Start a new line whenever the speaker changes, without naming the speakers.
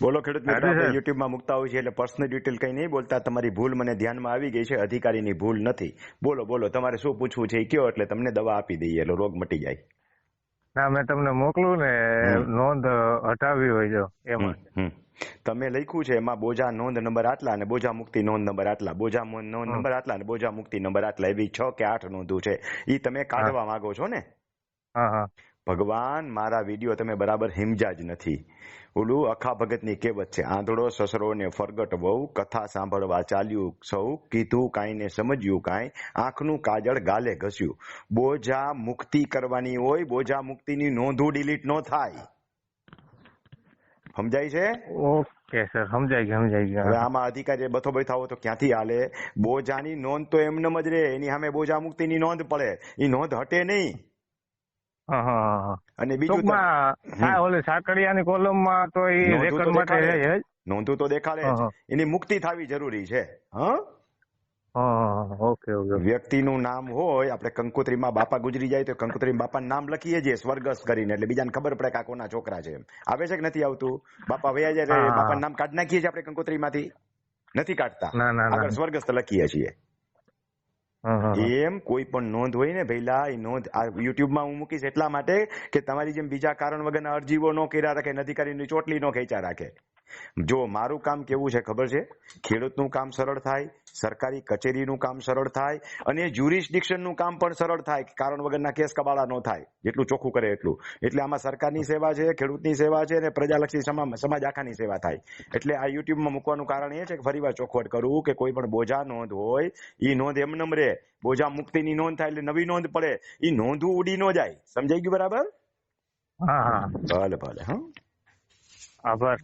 બોલો ખેડૂત મિત્રો આપણે યુટ્યુબમાં મૂકતા હોય છે એટલે પર્સનલ ડિટેલ કંઈ નહીં બોલતા. તમારી ભૂલ મને ધ્યાનમાં આવી ગઈ છે અધિકારીની ભૂલ નથી. બોલો બોલો તમારે શું પૂછવું છે? એ કયો એટલે તમને દવા આપી દઈએ એટલે રોગ મટી જાય.
ના મેં તમને મોકલું ને નોંધ હટાવી હોય જો એમાં.
તમે લખ્યું છે એમાં બોજા નોંધ નંબર આટલા અને બોજા મુક્તિ નોંધ નંબર આટલા. બોજા નોંધ નંબર આટલા અને બોજા મુક્તિ નંબર આટલા. એવી છ કે આઠ નોંધો છે. એ તમે કાઢવા માંગો છો ને?
હા હા.
ભગવાન મારા વીડિયો તમે બરાબર હિમજા જ નથી. ઓલું અખા ભગતની કહેવત છે આંધળો સસરો ને ફરગટ વહુ કથા સાંભળવા ચાલ્યું સૌ કીધું કાંઈ ને સમજ્યું કાંઈ આંખનું કાજળ ગાલે ઘસ્યું. બોજા મુક્તિ કરવાની હોય બોજા મુક્તિની નોંધું ડિલીટ ન થાય. સમજાય છે?
ઓકે સર સમજાય ગયું સમજાઈ
હવે આમાં અધિકારી બથો બેઠા હોય તો ક્યાંથી હાલે? બોજાની નોંધ તો એમનેમ જ રહે એની સામે બોજા મુક્તિની નોંધ પડે. એ નોંધ હટે નહીં. અને બીજું
ઓલે સાકડિયાની કોલમમાં તો એ રેકર્ડ માટે
નોંધો તો દેખાડે. એની મુક્તિ થવી જરૂરી છે હા?
ઓકે ઓકે
વ્યક્તિનું નામ હોય આપણે કંકોત્રીમાં બાપા ગુજરી જાય તો કંકોત્રીમાં બાપાનું નામ લખીએ છીએ સ્વર્ગસ્થ કરીને એટલે બીજાને ખબર પડે કે આ કોના છોકરા છે આવે છે કે નથી આવતું? બાપા વયા જાય. બાપાનું નામ કાઢી નાખીએ છીએ આપણે કંકોત્રીમાંથી? નથી કાઢતા.
ના ના ના
આગળ સ્વર્ગસ્થ લખીએ છીએ. એમ કોઈ પણ નોંધ હોય ને ભઈલા એ નોંધ આ યુટ્યુબમાં હું મૂકીશ એટલા માટે કે તમારી જેમ બીજા કારણ વગરના અરજીઓ ન કર્યા રાખે અધિકારીની ચોટલી ન ખેંચા રાખે. જો મારું કામ કેવું છે ખબર છે? ખેડૂતનું કામ સરળ થાય સરકારી કચેરીનું કામ સરળ થાય અને જ્યુરિસ્ડિક્શનનું કામ પણ સરળ થાય કારણ વગરના કેસ કબાળા ન થાય. જેટલું ચોખ્ખું કરે એટલું. એટલે આમાં સરકારની સેવા છે ખેડૂતની સેવા છે અને પ્રજાલક્ષી સમા- સમાજ આખાની સેવા થાય. એટલે આ યુટ્યુબમાં મૂકવાનું કારણ એ છે કે ફરીવાર ચોખવટ કરવું કે કોઈ પણ બોજા નોંધ હોય એ નોંધ એમ નમરે બોજા મુક્તિની નોંધ થાય એટલે નવી નોંધ પડે. એ નોંધું ઉડી ન જાય. સમજાઈ ગયું બરાબર?
હા હા.
ભલે ભલે હા.
આભાર.